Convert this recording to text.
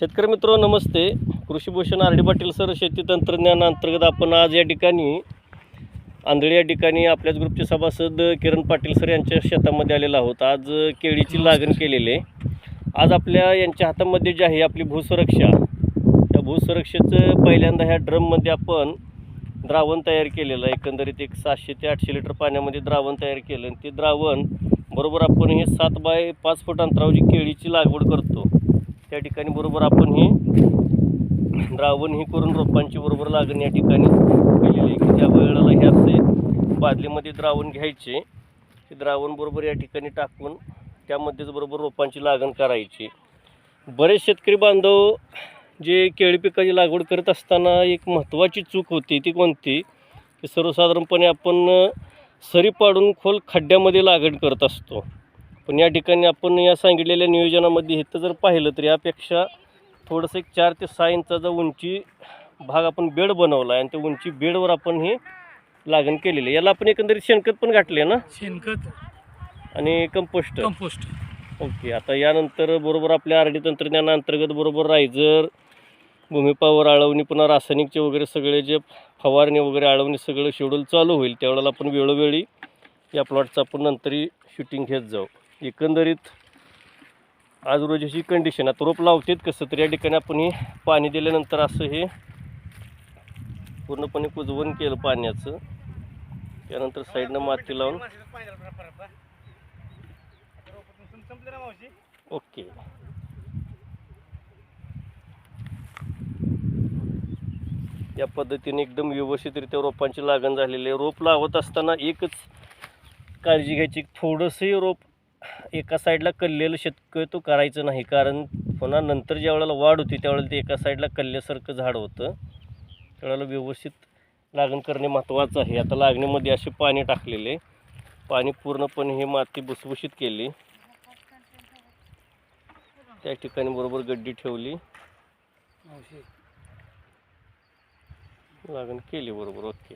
शेतकरी मित्र नमस्ते. कृषीभूषण आर डी पाटील सर शेती तंत्रज्ञान अंतर्गत आपण आज या ठिकाणी आंधळी या ठिकाणी आपल्याच ग्रुपचे सभासद किरण पाटील सर यांच्या शेतामध्ये आलेलो आहोत. आज केळीची लागण केलेली आहे. आज आपल्या यांच्या हातामध्ये जी आहे आपली भूसुरक्षा. त्या भूसुरक्षेचं पहिल्यांदा ह्या ड्रममध्ये आपण द्रावण तयार केलेलं आहे. एकंदरीत एक सातशे ते आठशे लिटर पाण्यामध्ये द्रावण तयार केलं आणि ते द्रावण बरोबर आपण हे सात बाय पाच फूट अंतरावर जी केळीची लागवड करतो त्या ठिकाणी बरोबर आपण हे द्रावण हे करून रोपांची बरोबर लागण या ठिकाणी केलेली आहे. की ज्या वेळेला हे असे बादलीमध्ये द्रावण घ्यायचे ते द्रावण बरोबर या ठिकाणी टाकून त्यामध्येच बरोबर रोपांची लागण करायची. बरेच शेतकरी बांधव जे केळी पिकाची लागवड करत असताना एक महत्त्वाची चूक होती ती कोणती? की सर्वसाधारणपणे आपण सरी पाडून खोल खड्ड्यामध्ये लागण करत असतो. पण या ठिकाणी आपण या सांगितलेल्या नियोजनामध्ये इथं जर पाहिलं तर यापेक्षा थोडंसं एक चार ते सहा इंचाचा उंची भाग आपण बेड बनवला आहे आणि त्या उंची बेडवर आपण हे लागण केलेली आहे. याला आपण एकंदरीत शेणखत पण घातले ना? शेणखत आणि कंपोस्ट कंपोस्ट ओके आता यानंतर बरोबर आपल्या आर डी तंत्रज्ञानाअंतर्गत बरोबर रायझर भूमिपावर आळवणी पुन्हा रासायनिकचे वगैरे सगळे जे फवारणी वगैरे आळवणी सगळं शेड्यूल चालू होईल त्यावेळेला आपण वेळोवेळी या प्लॉटचं आपण नंतरही शूटिंग घेत जाऊ. एकंदरीत आज रोजीची कंडिशन आता रोप लावतेत कसं तर या ठिकाणी आपण हे पाणी दिल्यानंतर असं हे पूर्णपणे कुजवण केलं पाण्याचं. त्यानंतर साईडनं माती लावून. ओके. या पद्धतीने एकदम व्यवस्थितरित्या रोपांची लागण झालेली आहे. रोप लावत असताना एकच काळजी घ्यायची थोडंसंही रोप एका साईडला कल्लेलं शक्यतो करायचं नाही कारण पुन्हा नंतर ज्या वेळेला वाढ होती त्यावेळेला ते एका साईडला कल्ल्यासारखं झाड होतं. त्यावेळेला व्यवस्थित लागण करणे महत्त्वाचं आहे. आता लागणीमध्ये असे पाणी टाकलेले. पाणी पूर्णपणे हे माती भुसभुशीत केली. त्या ठिकाणी बरोबर गड्डी ठेवली. लागण केली बरोबर. ओके.